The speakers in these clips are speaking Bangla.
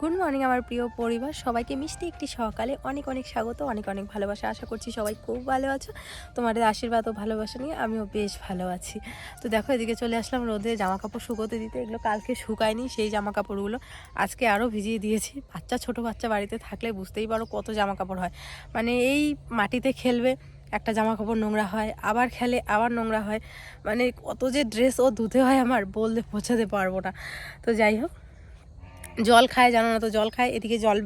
গুড মর্নিং আমার প্রিয় পরিবার। সবাইকে মিষ্টি একটি সকালে অনেক অনেক স্বাগত, অনেক অনেক ভালোবাসা। আশা করছি সবাই খুব ভালো আছো। তোমাদের আশীর্বাদ ও ভালোবাসা নিয়ে আমিও বেশ ভালো আছি। তো দেখো, এদিকে চলে আসলাম রোদে জামা কাপড় শুকোতে দিতে। এগুলো কালকে শুকায়নি, সেই জামা কাপড়গুলো আজকে আরও ভিজিয়ে দিয়েছি। বাচ্চা, ছোট বাচ্চা বাড়িতে থাকলে বুঝতেই পারো কত জামা কাপড় হয়। মানে এই মাটিতে খেলবে, একটা জামা কাপড় নোংরা হয়, আবার খেলে, আবার নোংরা হয়। মানে কত যে ড্রেস ও ধুতে হয় আমার, বলতে পৌঁছাতে পারব না। তো যাই হোক জল খায়, জানো না তো, জল খায়, এদিকে জল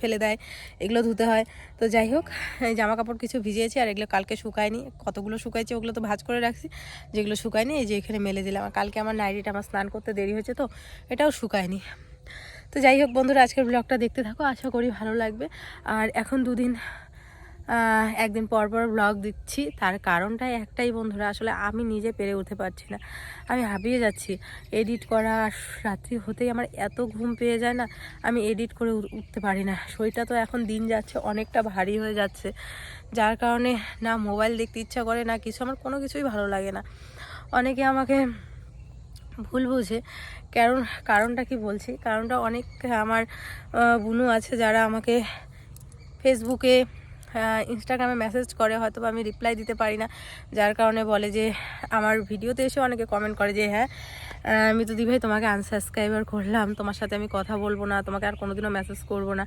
ফেলে দেয়, এগুলো ধুতে হয়। তো যাই হোক জামা কাপড় কিছু ভিজিয়েছি আর এগুলো কালকে শুকায়নি। কতগুলো শুকাইছে ওগুলো তো ভাজ করে রাখছি। যেগুলো শুকায়নি, এই যে এখানে মেলে দিলাম। আর কালকে আমার নাইটিটা আমার স্নান করতে দেরি হয়েছে তো, এটাও শুকায়নি। তো যাই হোক বন্ধুরা, আজকের ব্লগটা দেখতে থাকো, আশা করি ভালো লাগবে। আর এখন দুদিন একদিন পর পর ব্লগ দিচ্ছি। তার কারণটাই একটাই বন্ধুরা, আসলে আমি নিজে পেরে উঠতে পারছি না। আমি হাঁপিয়ে যাচ্ছি। এডিট করা রাত্রি হতেই আমার এত ঘুম পেয়ে যায় না, আমি এডিট করে উঠ- উঠতে পারি না। শরীরটা তো এখন দিন যাচ্ছে, অনেকটা ভারী হয়ে যাচ্ছে। যার কারণে না মোবাইল দেখতে ইচ্ছা করে, না কিছু, আমার কোনো কিছুই ভালো লাগে না। অনেকে আমাকে ভুল বুঝে। কারণ, কারণটা কি বলছি? কারণটা অনেক আমার বুনু আছে যারা আমাকে ফেসবুকে ইনস্টাগ্রামে মেসেজ করে হয়তো আমি রিপ্লাই দিতে পারি না। যার কারণে বলে যে, আমার ভিডিওতে এসে অনেকে কমেন্ট করে যে হ্যাঁ আমি তো দিভাই তোমাকে আনসাবস্ক্রাইবার করলাম। তোমার সাথে আমি কথা বলব না, তোমাকে আর কোনোদিনও মেসেজ করব না।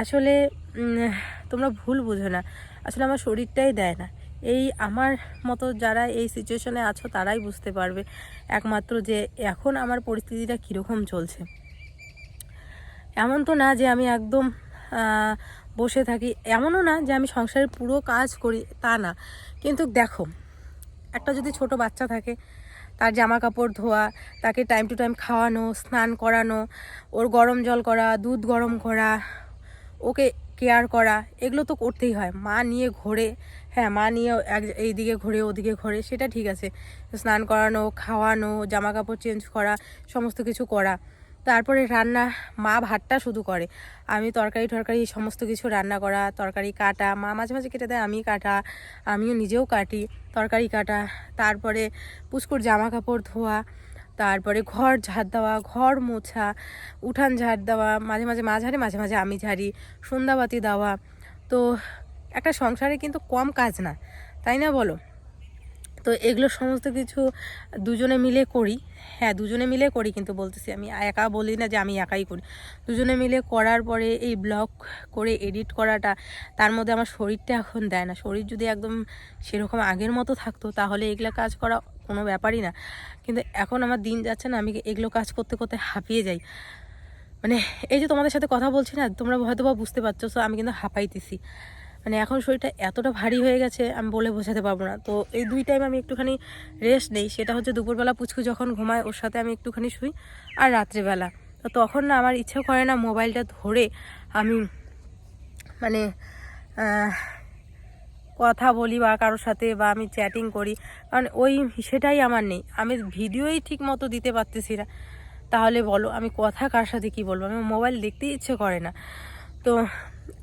আসলে তোমরা ভুল বুঝো না। আসলে আমার শরীরটাই দেয় না। এই আমার মতো যারা এই সিচুয়েশনে আছো, তারাই বুঝতে পারবে একমাত্র যে, এখন আমার পরিস্থিতিটা কীরকম চলছে। এমন তো না যে, আমি একদম বসে থাকি। এমনও না যে আমি সংসারের পুরো কাজ করি, তা না। কিন্তু দেখো, একটা যদি ছোট বাচ্চা থাকে, তার জামা কাপড় ধোয়া, তাকে টাইম টু টাইম খাওয়ানো, স্নান করানো, ওর গরম জল করা, দুধ গরম করা, ওকে কেয়ার করা, এগুলো তো করতেই হয়। মা নিয়ে ঘোরে হ্যাঁ মা নিয়ে এক, এইদিকে ঘোরে, ওদিকে ঘোরে, সেটা ঠিক আছে। স্নান করানো, খাওয়ানো জামা কাপড় চেঞ্জ করা, সমস্ত কিছু করা। তারপরে রান্না, মা ভাতটা শুধু করে। আমি তরকারি টরকারি সমস্ত কিছু রান্না করা, তরকারি কাটা, মা মাঝে মাঝে কেটে দেয় আমি কাটা, আমিও নিজেও কাটি, তরকারি কাটা। তারপরে পুষ্কুর জামা কাপড় ধোয়া, তারপরে ঘর ঝাড় দেওয়া, ঘর মোছা, উঠান ঝাড় দেওয়া, মাঝে মাঝে মা ঝাড়ে, মাঝে মাঝে আমি ঝাড়ি, সন্ধ্যাবাতি দেওয়া। তো একটা সংসারে কিন্তু কম কাজ না, তাই না বলো? তো এগুলো সমস্ত কিছু দুজনে মিলে করি। হ্যাঁ দুজনে মিলে করি কিন্তু বলতেছি আমি একা বলি না যে আমি একাই করি। দুজনে মিলে করার পরে এই ব্লগ করে এডিট করাটা, তার মধ্যে আমার শরীরটা এখন দেয় না। শরীর যদি একদম সেরকম আগের মতো থাকতো, তাহলে এগুলো কাজ করা কোনো ব্যাপারই না। কিন্তু এখন আমার দিন যাচ্ছে না, আমি এগুলো কাজ করতে করতে হাঁপিয়ে যাই। মানে এই যে তোমাদের সাথে কথা বলছি না, তোমরা হয়তো বা বুঝতে পারছ, সো আমি কিন্তু হাঁপাইতেছি। মানে এখন শরীরটা এতটা ভারী হয়ে গেছে, আমি বলে বোঝাতে পারব না। তো এই দুই টাইম আমি একটুখানি রেস্ট নেই, সেটা হচ্ছে দুপুরবেলা পুচকু যখন ঘুমায়, ওর সাথে আমি একটুখানি শুই আর রাত্রেবেলা। তো তখন না আমার ইচ্ছে করে না মোবাইলটা ধরে আমি মানে কথা বলি বা কারোর সাথে বা আমি চ্যাটিং করি। কারণ ওই সেটাই আমার নেই। আমি ভিডিওই ঠিক মতো দিতে পারতেছি না। তাহলে বলো, আমি কথা কার সাথে কি বলব? আমি মোবাইল দেখতেই ইচ্ছে করে না। তো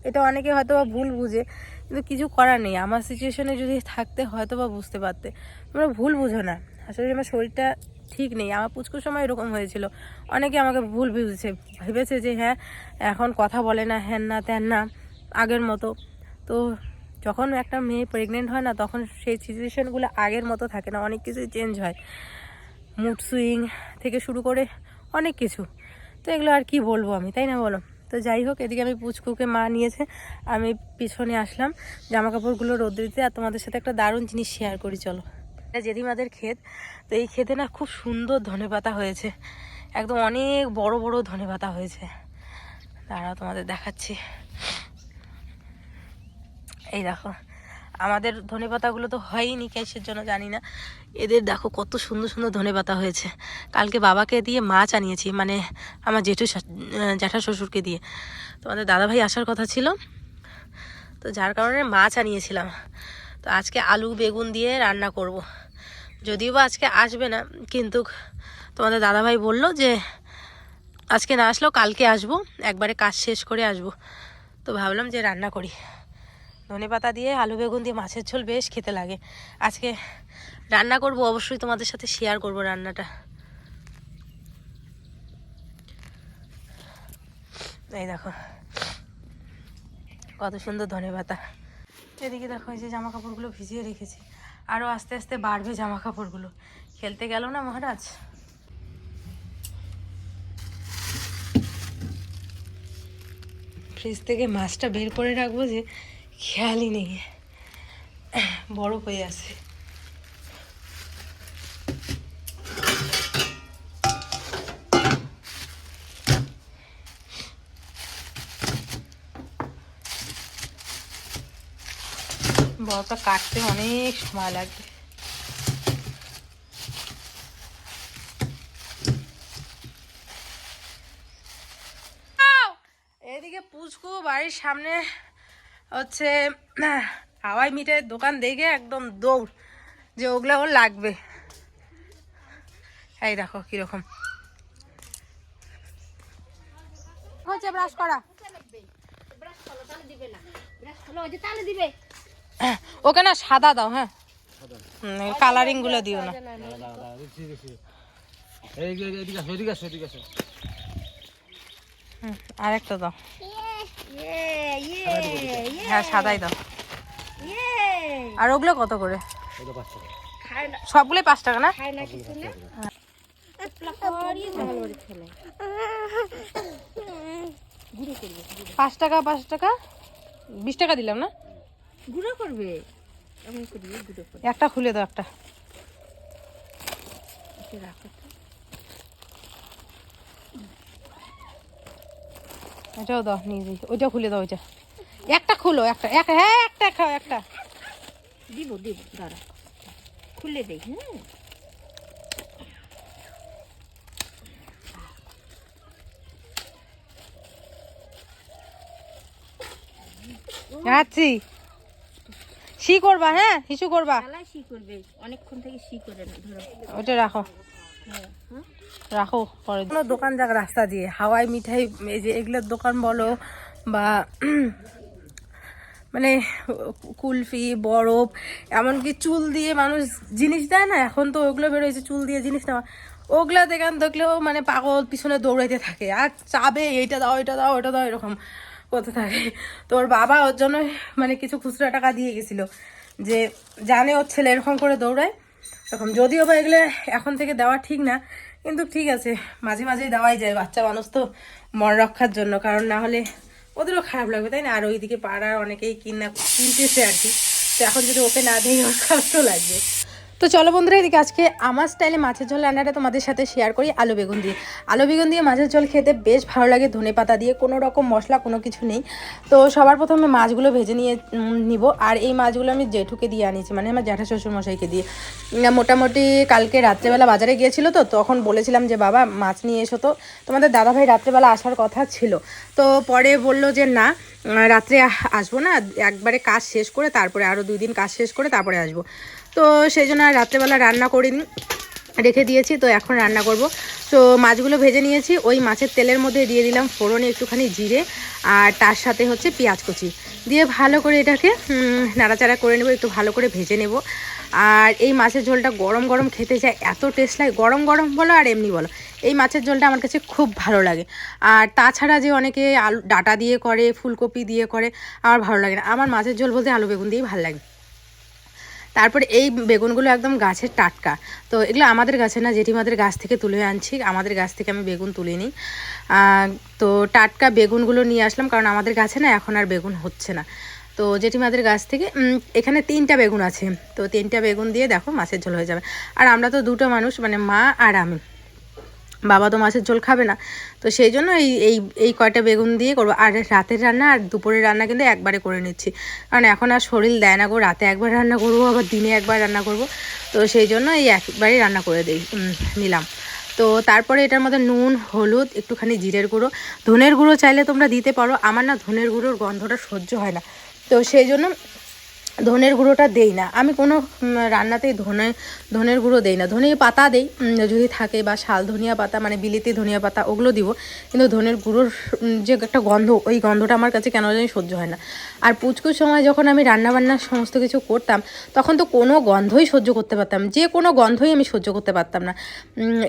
এটা অনেকে হয়তো বা ভুল বুঝে, কিন্তু কিছু করার নেই। আমার সিচুয়েশনে যদি থাকতে হয়তো বা বুঝতে পারতে। তোমরা ভুল বুঝো না। আসলে আমার শরীরটা ঠিক নেই। আমার পুচকুর সময় এরকম হয়েছিল। অনেকে আমাকে ভুল বুঝেছে। ভেবেছে যে হ্যাঁ এখন কথা বলে না, হ্যান না, ত্যান না, আগের মতো। তো যখন একটা মেয়ে প্রেগনেন্ট হয় না, তখন সেই সিচুয়েশনগুলো আগের মতো থাকে না। অনেক কিছুই চেঞ্জ হয়। মুড সুইং থেকে শুরু করে অনেক কিছু। তো এগুলো আর কি বলব আমি? তাই না বলো? তো যাই হোক, এদিকে আমি পুচকুকে মা নিয়েছে। আমি পিছনে আসলাম জামা কাপড়গুলো রোদ দিতে আর তোমাদের সাথে একটা দারুণ জিনিস শেয়ার করি, চলো। এটা জেঠিমাদের ক্ষেত। তো এই ক্ষেতে না খুব সুন্দর ধনেপাতা হয়েছে। একদম অনেক বড় বড় ধনেপাতা হয়েছে। দাঁড়াও, তোমাদের দেখাচ্ছি। এই দেখো, আমাদের ধনেপাতাগুলো তো হয়নি কিসের জন্য জানি না। এদের দেখো কত সুন্দর সুন্দর ধনেপাতা হয়েছে। কালকে বাবাকে দিয়ে মাছ আনিয়েছি মানে আমার জেঠু জ্যাঠা শ্বশুরকে দিয়ে। তোমাদের দাদাভাই আসার কথা ছিল, তো যার কারণে মাছ আনিয়েছিলাম তো আজকে আলু, বেগুন দিয়ে রান্না করব। যদিও বা আজকে আসবে না, কিন্তু তোমাদের দাদাভাই বলল যে আজকে না আসলেও কালকে আসব, একবারে কাজ শেষ করে আসব। তো ভাবলাম যে রান্না করি। ধনে পাতা দিয়ে আলু, বেগুন দিয়ে মাছের ঝোল বেশ খেতে লাগে। আজকে রান্না করব, অবশ্যই তোমাদের সাথে শেয়ার করব রান্নাটা। এই দেখো, কত সুন্দর ধনে পাতা। এদিকে দেখো, এই যে জামা কাপড়গুলো ভিজিয়ে রেখেছি। আরও আস্তে আস্তে বাড়বে জামা কাপড়গুলো খেলতে গেল না মহারাজ? ফ্রিজ থেকে মাছটা বের করে রাখব যে, খেয়ালই নেই। বড় হয়ে আছে। বড়টা কাটতে অনেক সময় লাগবে এদিকে পুচকু বাড়ির সামনে হচ্ছে হাওয়াই মিটের দোকান দেখে একদম দৌড় যে ওগুলো ওর লাগবে। এই দেখো কীরকম। হচ্ছে ব্রাশ করা। ওকে না সাদা দাও হ্যাঁ। কালারিংগুলো দিও না। আরেকটা দাও। হ্যাঁ সাদাই দাও। আর ওগুলো কত করে? সবগুলোই পাঁচ টাকা না? পাঁচ টাকা পাঁচ টাকা? বিশ টাকা দিলাম না? গুঁড়ো করবে? এমন করি গুঁড়ো করে। একটা খুলে দাও একটা। একে রাখো এটাও দাও নিয়ে যাই। ওইটাও খুলে দাও ওইটা। একটা খুলো একটা। এক হ্যাঁ একটা খাও একটা। দিব দিব দাঁড়া। খুলে দেই হ্যাঁ যাচ্ছি শি করবা হ্যাঁ? হিসু করবা। শি করবে অনেকক্ষণ থেকে শি করে ধরো। ওইটা রাখো। রাখো পরে কোনো দোকান যাক রাস্তা দিয়ে হাওয়াই মিঠাই এই যে এগুলোর দোকান বলো বা মানে কুলফি বরফ এমনকি চুল দিয়ে মানুষ জিনিস দেয় না এখন তো ওগুলো বেরোয়েছে চুল দিয়ে জিনিস নেওয়া। ওগুলা দোকান দেখলেও মানে পাগল পিছনে দৌড়াইতে থাকে আর চাবে এইটা দাও এটা দাও ওটা দাও এরকম। করতে থাকে। তো ওর বাবা ওর জন্য মানে কিছু খুচরা টাকা দিয়ে গেছিল যে জানে ওর ছেলে এরকম করে দৌড়ায়। এরকম যদিও বা এগুলো এখন থেকে দেওয়া ঠিক না, কিন্তু ঠিক আছে, মাঝে মাঝেই দেওয়াই যায় বাচ্চা মানুষ তো মন রক্ষার জন্য, কারণ না হলে ওদেরও খারাপ লাগবে, তাই না? আর ওইদিকে পাড়ার অনেকেই কিনা কিনতেছে আর কি। তো এখন যদি ওকে না দিই, ওর কষ্ট লাগবে। তো চলো বন্ধুরা, এদিকে আজকে আমার স্টাইলে মাছের ঝোল রান্নাটা তোমাদের সাথে শেয়ার করি আলু বেগুন দিয়ে। আলু বেগুন দিয়ে মাছের ঝোল খেতে বেশ ভালো লাগে, ধনে পাতা দিয়ে, কোনো রকম মশলা, কোনো কিছু নেই। তো সবার প্রথমে মাছগুলো ভেজে নিয়ে নিব। আর এই মাছগুলো আমি জেঠুকে দিয়ে আনিয়েছি মানে আমার জ্যাঠা শ্বশুর মশাইকে দিয়ে মোটামুটি কালকে রাত্রেবেলা বাজারে গিয়েছিল তো, তখন বলেছিলাম যে, বাবা, মাছ নিয়ে এসো তো। তোমাদের দাদাভাই রাত্রেবেলা আসার কথা ছিল। তো পরে বলল যে, না, রাত্রে আসব না, একবারে কাজ শেষ করে তারপরে আরও দুই দিন কাজ শেষ করে তারপরে আসব। তো সেই জন্য আর রাত্রেবেলা রান্না করিনি, রেখে দিয়েছি, তো এখন রান্না করব। তো মাছগুলো ভেজে নিয়েছি, ওই মাছের তেলের মধ্যে দিয়ে দিলাম ফোড়নে একটুখানি জিরে আর তার সাথে হচ্ছে পেঁয়াজ কুচি। দিয়ে ভালো করে এটাকে নাড়াচাড়া করে নেব, একটু ভালো করে ভেজে নেব। আর এই মাছের ঝোলটা গরম গরম খেতে যায় এত টেস্ট লাগে, গরম গরম বলো আর এমনি বলো, এই মাছের ঝোলটা আমার কাছে খুব ভালো লাগে। আর তাছাড়া যে অনেকে আলু, ডাটা দিয়ে করে, ফুলকপি দিয়ে করে, আমার ভালো লাগে না। আমার মাছের ঝোল বলতে আলু বেগুন দিয়েই ভালো লাগে। তারপরে এই বেগুনগুলো একদম গাছের টাটকা। তো এগুলো আমাদের গাছে না, জেঠিমাদের গাছ থেকে তুলে আনছি। আমাদের গাছ থেকে আমি বেগুন তুলে নিই তো টাটকা বেগুনগুলো নিয়ে আসলাম, কারণ আমাদের গাছে না এখন আর বেগুন হচ্ছে না। তো জেঠিমাদের গাছ থেকে এখানে তিনটা বেগুন আছে। তো তিনটা বেগুন দিয়ে দেখো মাছের ঝোল হয়ে যাবে। আর আমরা তো দুটো মানুষ মানে মা আর আমি। বাবা তো মাছের ঝোল খাবে না। তো সেই জন্য এই এই এই কয়টা বেগুন দিয়ে করব। আর রাতের রান্না আর দুপুরের রান্না কিন্তু একবারে করে নিচ্ছি। কারণ এখন আর শরীর দেয় না গো, রাতে একবার রান্না করব, আবার দিনে একবার রান্না করব। তো সেই জন্য এই একবারই রান্না করে দিই নিলাম। তো তারপরে এটার মধ্যে নুন, হলুদ, একটুখানি জিরের গুঁড়ো। ধনের গুঁড়ো চাইলে তোমরা দিতে পারো। আমার না ধনের গুঁড়োর গন্ধটা সহ্য হয় না। তো সেই জন্য ধনের গুঁড়োটা দেই না। আমি কোনো রান্নাতেই ধনে, ধনের গুঁড়ো দেই না। ধনে পাতা দেই যদি থাকে বা শাল ধনিয়া পাতা মানে বিলিতি ধনিয়া পাতা, ওগুলো দিব। কিন্তু ধনের গুঁড়োর যে একটা গন্ধ, ওই গন্ধটা আমার কাছে কেন জানি সহ্য হয় না। আর পুচকুর সময় যখন আমি রান্নাবান্না সমস্ত কিছু করতাম, তখন তো কোনো গন্ধই সহ্য করতে পারতাম। যে কোনো গন্ধই আমি সহ্য করতে পারতাম না।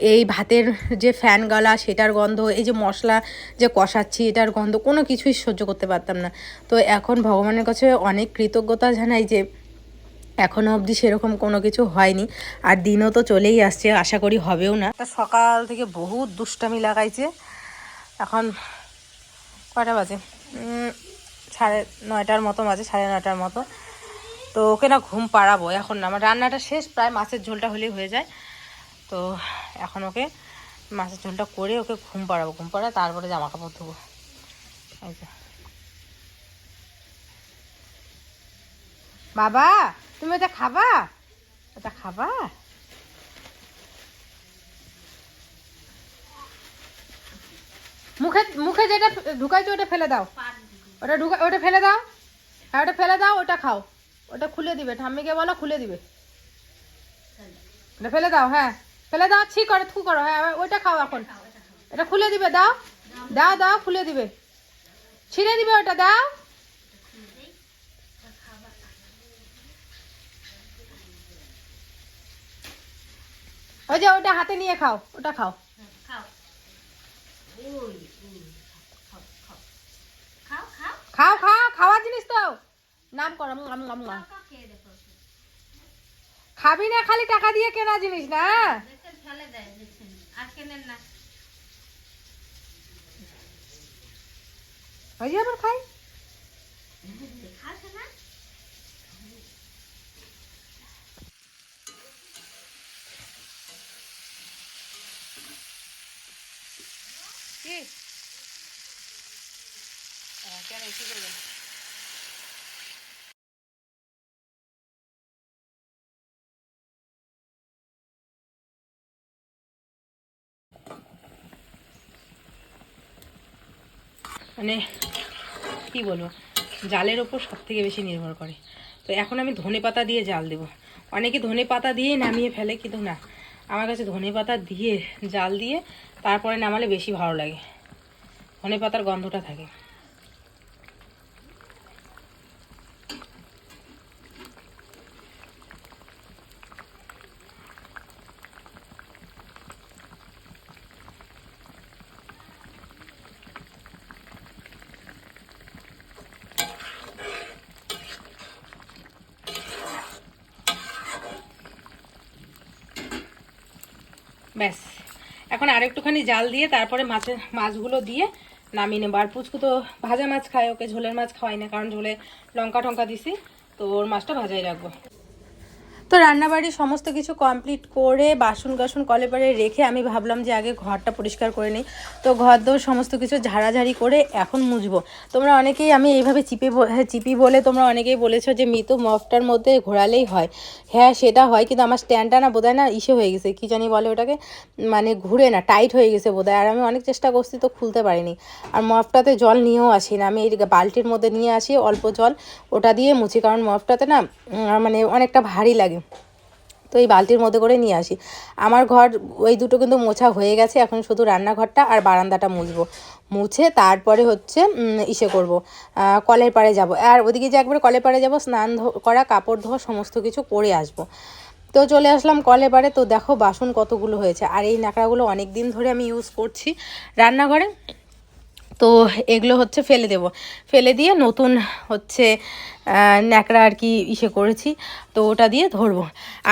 এই ভাতের যে ফ্যান গলা, সেটার গন্ধ, এই যে মশলা যে কষাচ্ছি, এটার গন্ধ, কোনো কিছুই সহ্য করতে পারতাম না। তো এখন ভগবানের কাছে অনেক কৃতজ্ঞতা জানাই। যে এখনও অবধি সেরকম কোনো কিছু হয়নি। আর দিনও তো চলেই আসছে, আশা করি হবেও না। তা সকাল থেকে বহুত দুষ্টামি লাগাইছে। এখন কয়টা বাজে? সাড়ে নয়টার মতো বাজে, সাড়ে নয়টার মতো। তো ওকে না ঘুম পাড়াবো এখন না। আমার রান্নাটা শেষ, প্রায় মাছের ঝোলটা হলেই হয়ে যায়। তো এখন ওকে মাছের ঝোলটা করে ওকে ঘুম পাড়াবো, ঘুম পাড়া তারপরে জামা কাপড় ধোবো। এই যে। বাবা, তুমি এটা খাবা? এটা খাবা? মুখে মুখে যেটা ঢুকাইছো, ওটা ফেলে দাও। ওটা ঢুকা ওটা ফেলে দাও। হ্যাঁ ওটা ফেলে দাও, ওটা খাও। ওটা খুলে দিবে। ঠাম্মিকে বলো, খুলে দিবে। ওটা ফেলে দাও হ্যাঁ। ফেলে দাও, ছি করে, থু করো হ্যাঁ। ওইটা খাও এখন। এটা খুলে দিবে, দাও। দাও দাও, খুলে দিবে। ছিঁড়ে দিবে ওটা, দাও। ওই যে ওটা হাতে নিয়ে খাও ওটা খাও। খাও। খাও খাওয়ার জিনিস তো। নাম করো খাবি না খালি টাকা দিয়ে কেনা জিনিস না? ওই যে আবার খাই। মানে কি বলব, জালের ওপর সব থেকে বেশি নির্ভর করে। তো এখন আমি ধনে পাতা দিয়ে জাল দেব। অনেকে ধনে পাতা দিয়ে নামিয়ে ফেলে, কিন্তু না আমার কাছে ধনে পাতা দিয়ে জাল দিয়ে তারপরে নামালে বেশি ভালো লাগে। ধনে পাতার গন্ধটা থাকে। ব্যাস। এখন আর একটুখানি জাল দিয়ে তারপরে মাছের মাছগুলো দিয়ে নামিয়ে নেব। আর পুচকু তো ভাজা মাছ খায়, ওকে ঝোলের মাছ খাওয়াই না, কারণ ঝোলে লঙ্কা টঙ্কা দিছি, তো ওর মাছটা ভাজাই রাখব। তো রান্নাবাড়ি সমস্ত কিছু কমপ্লিট করে বাসন গাসন কলে পারে রেখে আমি ভাবলাম যে আগে ঘরটা পরিষ্কার করে নিই। তো ঘর দোর সমস্ত কিছু ঝাড়াঝাড়ি করে এখন মুছবো। তোমরা অনেকেই আমি এইভাবে চিপে হ্যাঁ, চিপি বলে তোমরা অনেকেই বলেছ যে মৃত মফটার মধ্যে ঘোরালেই হয়। হ্যাঁ সেটা হয় কিন্তু আমার স্ট্যান্ডটা না বোধহয় না ইসে হয়ে গেছে। কী জানি বলে ওটাকে? মানে ঘুরে না টাইট হয়ে গেছে বোধহয়। আর আমি অনেক চেষ্টা করছি তো খুলতে পারিনি। আর মফটাতে জল নিয়েও আসি না। আমি এই বালতির মধ্যে নিয়ে আসি অল্প জল ওটা দিয়ে মুছি। কারণ মফটাতে না মানে অনেকটা ভারী লাগে। তো এই বালতির মধ্যে করে নিয়ে আসি। আমার ঘর, ওই দুটো কিন্তু মোছা হয়ে গেছে, এখন শুধু রান্নাঘরটা আর বারান্দাটা মুছবো। মুছে তারপরে হচ্ছে ইসে করব। কলের পাড়ে যাব। আর ওদিকে যে একবার কলের পাড়ে যাব, স্নান করা, কাপড় ধোয়া, সমস্ত কিছু করে আসব। তো চলে আসলাম কলে পাড়ে। তো দেখো বাসন কতগুলো হয়েছে। আর এই ন্যাকড়াগুলো অনেক দিন ধরে আমি ইউজ করছি রান্নাঘরে। তো এগুলো হচ্ছে ফেলে দেব। ফেলে দিয়ে নতুন হচ্ছে ন্যাকড়া আর কি ইসে করেছি, তো ওটা দিয়ে ধরবো।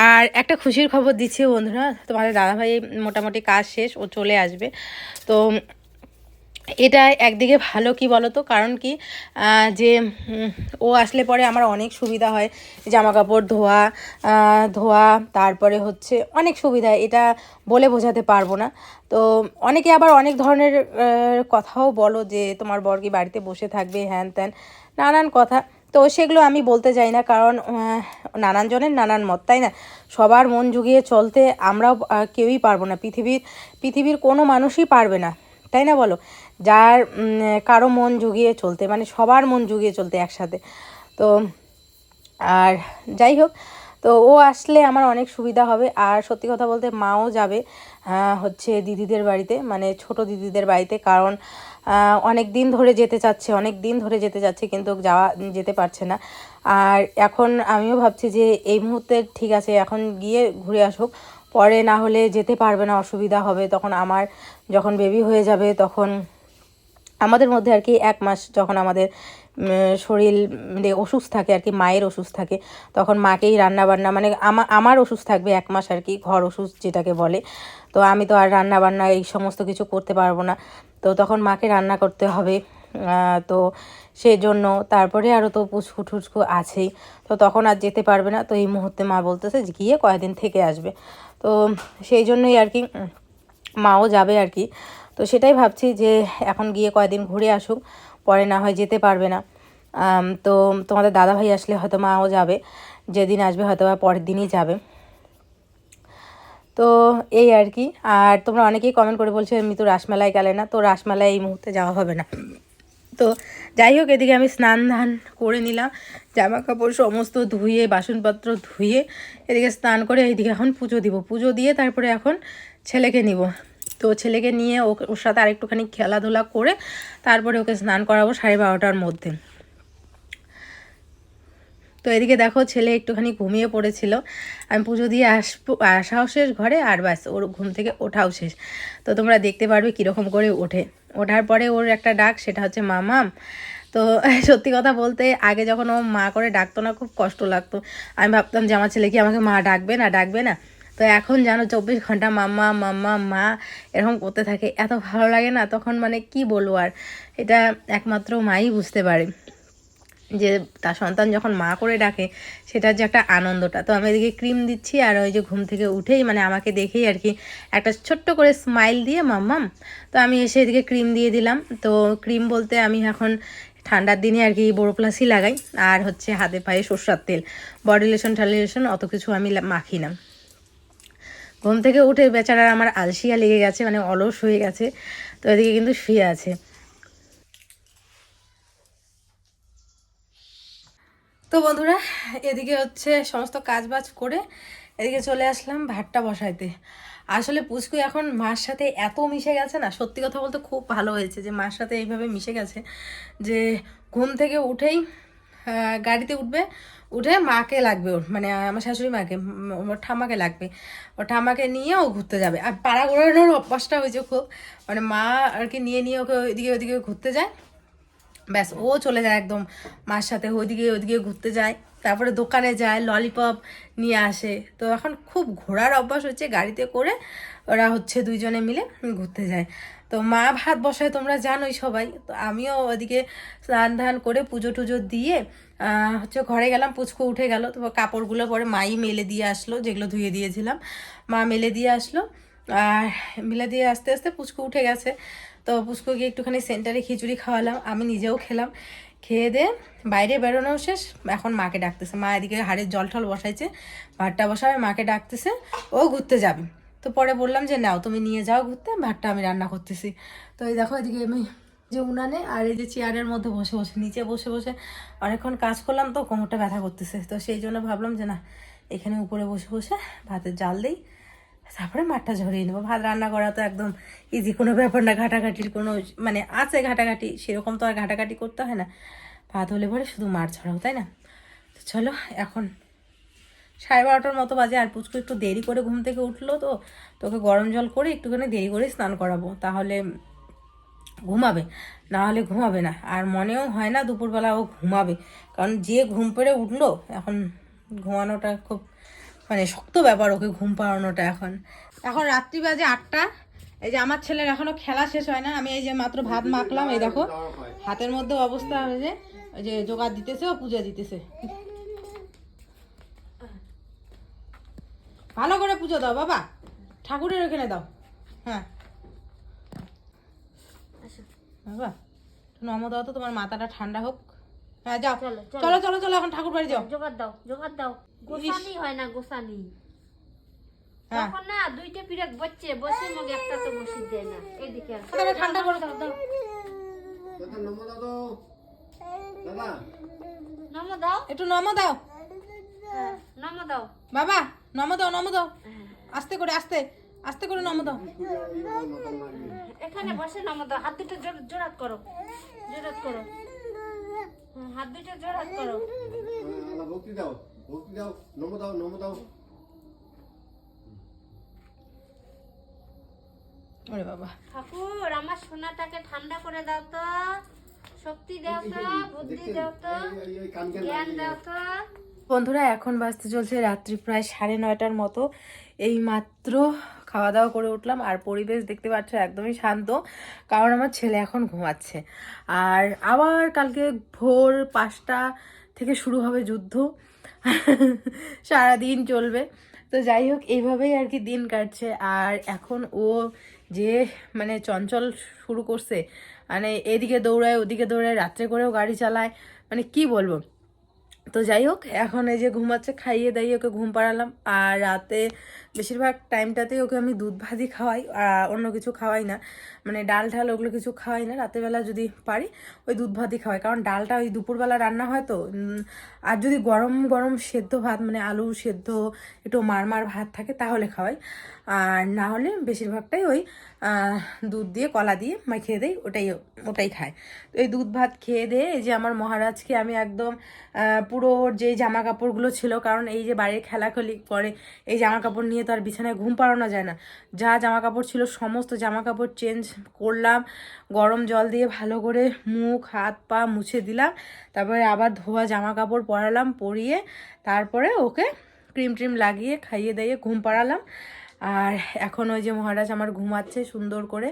আর একটা খুশির খবর দিচ্ছি বন্ধুরা, তোমাদের দাদাভাই মোটামুটি কাজ শেষ, ও চলে আসবে। তো এটা একদিকে ভালো কি তো কারণ কি যে ও আসলে পরে আমার অনেক সুবিধা হয়। জামা কাপড় ধোয়া ধোয়া তারপরে হচ্ছে অনেক সুবিধা এটা বলে বোঝাতে পারব না। তো অনেকে আবার অনেক ধরনের কথাও বলো যে তোমার বর কি বাড়িতে বসে থাকবে? হ্যান ত্যান নানান কথা। তো সেগুলো আমি বলতে চাই না কারণ আহ, নানান জনের নানান মত তাই না? সবার মন জুগিয়ে চলতে আমরাও কেউই পারব না। পৃথিবীর পৃথিবীর কোনো মানুষই পারবে না তাই না বলো? যার কারও মন জুগিয়ে চলতে মানে সবার মন জুগিয়ে চলতে একসাথে। তো, আর যাই হোক, তো ও আসলে আমার অনেক সুবিধা হবে। আর সত্যি কথা বলতে মাও যাবে হচ্ছে দিদিদের বাড়িতে মানে ছোট দিদিদের বাড়িতে। কারণ অনেক দিন ধরে যেতে চাচ্ছে, অনেক দিন ধরে যেতে চাচ্ছে, কিন্তু যাওয়া, যেতে পারছে না। আর এখন আমিও ভাবছি যে এই মুহূর্তে ঠিক আছে, এখন গিয়ে ঘুরে আসুক। পরে না হলে যেতে পারবে না, অসুবিধা হবে। তখন আমার যখন বেবি হয়ে যাবে, তখন আমাদের মধ্যে আর কি এক মাস যখন আমাদের শরীর মানে অসুস্থ থাকে আর কি, মায়ের অসুস্থ থাকে, তখন মাকেই রান্না বান্না মানে আমা- আমার অসুস্থ থাকবে এক মাস আর কি, ঘর অসুস্থ যেটাকে বলে। তো আমি তো আর রান্না বান্না এই সমস্ত কিছু করতে পারব না। তো তখন মাকে রান্না করতে হবে তো সেই জন্য তারপরে আরও তো পুচকু টুচকু আছেই। তো তখন আর যেতে পারবে না। তো এই মুহূর্তে মা বলতেছে গিয়ে কয়েকদিন থেকে আসবে। তো সেই জন্যই আর কি মাও যাবে আর কি। তো সেটাই ভাবছি যে এখন গিয়ে কয়দিন ঘুরে আসুক, পরে না হয় যেতে পারবে না। তো তোমাদের দাদাভাই আসলে হয়তো মাও যাবে, যেদিন আসবে হয়তো বা পরের দিনই যাবে। তো এই আর কি, আর তোমরা অনেকেই কমেন্ট করে বলছো তো রাসমেলায় গেলে না, তো রাসমেলায় এই মুহূর্তে যাওয়া হবে না। তো যাই হোক, এদিকে আমি স্নান ধান করে নিলাম জামা কাপড় সমস্ত ধুয়ে, বাসনপত্র ধুয়ে, এদিকে স্নান করে এইদিকে এখন পুজো দিব। পুজো দিয়ে তারপরে এখন ছেলেকে নিব। তো ছেলেকে নিয়ে ওর সাথে আরেকটুখানি খেলাধুলা করে তারপরে ওকে স্নান করাবো সাড়ে বারোটার মধ্যে। তো এদিকে দেখো ছেলে একটুখানি ঘুমিয়ে পড়েছিল। আমি পুজো দিয়ে আসব, আসাও শেষ ঘরে আর ব্যাস, ওর ঘুম থেকে ওঠাও শেষ। তো তোমরা দেখতে পারবে কীরকম করে ওঠে। ওঠার পরে ওর একটা ডাক, সেটা হচ্ছে মামাম তো সত্যি কথা বলতে আগে যখন ও মা করে ডাকতো না, খুব কষ্ট লাগতো। আমি ভাবতাম যে আমার ছেলে কি আমাকে মা ডাকবে না ডাকবে না? তো এখন জানো চব্বিশ ঘণ্টা মাম্মা মাম্মা, মা এরকম করতে থাকে। এত ভালো লাগে না, তখন মানে কি বলব আর? এটা একমাত্র মাই বুঝতে পারে যে তার সন্তান যখন মা করে ডাকে, সেটার যে একটা আনন্দটা। তো আমি এদিকে ক্রিম দিচ্ছি আর ওই যে ঘুম থেকে উঠেই মানে আমাকে দেখেই আর কি একটা ছোট্ট করে স্মাইল দিয়ে, মাম্মাম, তো আমি এসে এদিকে ক্রিম দিয়ে দিলাম। তো ক্রিম বলতে আমি এখন ঠান্ডার দিনে আর কি বড়ো প্লাসই লাগাই। আর হচ্ছে হাতে পায়ে সর্ষার তেল। বডি লোশন লোশন অত কিছু আমি মাখি না। ঘুম থেকে উঠে বেচারার আমার আলসিয়া লেগে গেছে মানে অলস হয়ে গেছে। তো এদিকে কিন্তু শুয়ে আছে। তো বন্ধুরা, এদিকে হচ্ছে সমস্ত কাজ বাজ করে এদিকে চলে আসলাম ভাতটা বসাইতে। আসলে পুচকু এখন মার সাথে এত মিশে গেছে না, সত্যি কথা বলতে খুব ভালো হয়েছে যে মার সাথে এইভাবে মিশে গেছে যে ঘুম থেকে উঠেই গাড়িতে উঠবে উঠে মাকে লাগবে ওর মানে আমার শাশুড়ি মাকে ওর ঠাম্মাকে লাগবে। ওর ঠাম্মাকে নিয়ে ও ঘুরতে যাবে। আর পাড়া ঘোরানোর অভ্যাসটা হয়েছে খুব। মানে মা আর কি নিয়ে নিয়ে ওকে ওইদিকে ওইদিকে ঘুরতে যায়। ব্যাস, ও চলে যায় একদম মার সাথে, ওইদিকে ওইদিকে ঘুরতে যায়। তারপরে দোকানে যায় ললিপপ নিয়ে আসে। তো এখন খুব ঘোরার অভ্যাস হচ্ছে গাড়িতে করে ওরা হচ্ছে দুইজনে মিলে ঘুরতে যায়। তো মা ভাত বসায় তোমরা জানোই সবাই। তো আমিও ওদিকে স্নান ধান করে পুজো টুজো দিয়ে হচ্ছে ঘরে গেলাম, পুচকু উঠে গেল, তো কাপড়গুলো পরে মাই মেলে দিয়ে আসলো, যেগুলো ধুয়ে দিয়েছিলাম। মা মেলে দিয়ে আসলো, আর মেলে দিয়ে আস্তে আস্তে পুচকু উঠে গেছে। তো পুচকুকে একটুখানি সেন্টারে খিচুড়ি খাওয়ালাম, আমি নিজেও খেলাম। খেয়ে দিয়ে বাইরে বেরোনো শেষ, এখন মাকে ডাকতেছে। মা এদিকে হাড়ের জল টল বসাইছে, ভাতটা বসাবে, মাকে ডাকতেছে, ও ঘুরতে যাবে। তো পরে বললাম যে, নাও, তুমি নিয়ে যাও ঘুরতে, ভাতটা আমি রান্না করতেছি। তো এই দেখো, এদিকে আমি যে উনানে আর এই যে চেয়ারের মধ্যে বসে বসে, নিচে বসে বসে অনেকক্ষণ কাজ করলাম তো কোমরটা ব্যথা করতেছে। তো সেই জন্য ভাবলাম যে না, এখানে উপরে বসে বসে ভাতের জাল দিই, তারপরে মাঠটা ঝরিয়ে নেব। ভাত রান্না করা তো একদম ইজি কোনো ব্যাপার না, ঘাটাঘাটির কোনো মানে আছে ঘাটাঘাটি, সেরকম তো আর ঘাটাঘাটি করতে হয় না। ভাত হলে পরে শুধু মার ছড়াও তাই না? তো চলো, এখন সাড়ে বারোটার মতো বাজে আর পুচকু একটু দেরি করে ঘুম থেকে উঠল তো, তোকে গরম জল করে একটুখানি দেরি করে স্নান করাবো। তাহলে ঘুমাবে। না হলে ঘুমাবে না। আর মনেও হয় না দুপুরবেলা ও ঘুমাবে। কারণ যে ঘুম পেড়ে উঠল, এখন ঘুমানোটা খুব মানে শক্ত ব্যাপার ওকে ঘুম পাড়ানোটা এখন। এখন রাত্রি বাজে আটটা। এই যে আমার ছেলের এখনও খেলা শেষ হয় না। আমি এই যে মাত্র ভাত মাখলাম, এই দেখো। হাতের মধ্যে অবস্থা হয়েছে। ওই যে জোগাড় দিতেছে, ও পূজা দিতেছে। ভালো করে পুজো দাও বাবা। ঠাকুরের ওখানে দাও। হ্যাঁ। বাবা একটু নম দাও তো তোমার মাথাটা ঠান্ডা হোক। হ্যাঁ যাও চলো, চলো। চলো এখন ঠাকুর বাড়ি যাও। জোগাড় দাও জোগাড় দাও। গোসানি হয় না গোসানি। হ্যাঁ। তখন না দুইটা পিরাক বসছে বসে মগে একটা তো বসি দেয় না। এদিকে আর। তাহলে ঠান্ডা করে। দাও দাও। নামো দাও। একটু নম দাও। হ্যাঁ নম দাও। বাবা নম দাও নম দাও। হ্যাঁ। আস্তে করে আস্তে। আস্তে করে নম দাও। এখানে বসে নম দাও। হাত দুটো জোর জোরাত করো। জোরাত করো। হ্যাঁ, হাত দুটো জোরাত করো। ভক্তি দাও ভক্তি দাও নম দাও নম দাও। ওরে বাবা। ঠাকুর আমার সোনাটাকে ঠান্ডা করে দাও তো। শক্তি দাও তো বুদ্ধি দাও তো জ্ঞান দাও তো। বন্ধুরা এখন বাজতে চলছে রাত্রি প্রায় সাড়ে নয়টার মতো। এই মাত্র খাওয়া দাওয়া করে উঠলাম আর পরিবেশ দেখতে পাচ্ছ একদমই শান্ত, কারণ আমার ছেলে এখন ঘুমাচ্ছে। আর আবার কালকে ভোর পাঁচটা থেকে শুরু হবে যুদ্ধ। সারাদিন চলবে। তো যাই হোক, এইভাবেই আর কি দিন কাটছে। আর এখন ও যে মানে চঞ্চল শুরু করছে মানে এদিকে দৌড়ায়, ওদিকে দৌড়ায়, রাত্রে করেও গাড়ি চালায় মানে কি বলব? তো যাই হোক, এখন এই যে ঘুমাচ্ছে, খাইয়ে দাইয়ে ওকে ঘুম পাড়ালাম। আর রাতে বেশিরভাগ টাইমটাতেই ওকে আমি দুধ ভাজি খাওয়াই আর অন্য কিছু খাওয়াই না। মানে ডাল ঢাল ওগুলো কিছু খাওয়াই না রাতেরবেলা যদি পারি ওই দুধ ভাতই খাওয়াই। কারণ ডালটা ওই দুপুরবেলা রান্না হয় তো আর যদি গরম গরম সেদ্ধ ভাত মানে আলু সেদ্ধ, একটু মারমার ভাত থাকে তাহলে খাওয়াই। আর না হলে বেশিরভাগটাই ওই দুধ দিয়ে, কলা দিয়ে মাখিয়ে দেই, ওটাই ওটাই খায়। তো এই দুধ ভাত খেয়ে দিয়ে এই যে আমার মহারাজকে আমি একদম পুরো যে জামা কাপড়গুলো ছিল, কারণ এই যে বাড়ির খেলাখেলি করে এই জামা কাপড় নিয়ে তো আর বিছানায় ঘুম পাড়ানো যায় না। যা জামা কাপড় ছিল সমস্ত জামা কাপড় চেঞ্জ করলাম, গরম জল দিয়ে ভালো করে মুখ, হাত, পা মুছে দিলাম, তারপরে আবার ধোয়া জামা কাপড় পরালাম, পরিয়ে তারপরে ওকে ক্রিম ট্রিম লাগিয়ে, খাইয়ে দাইয়ে ঘুম পাড়ালাম। আর এখন ওই যে মহারাজ আমার ঘুমাচ্ছে সুন্দর করে।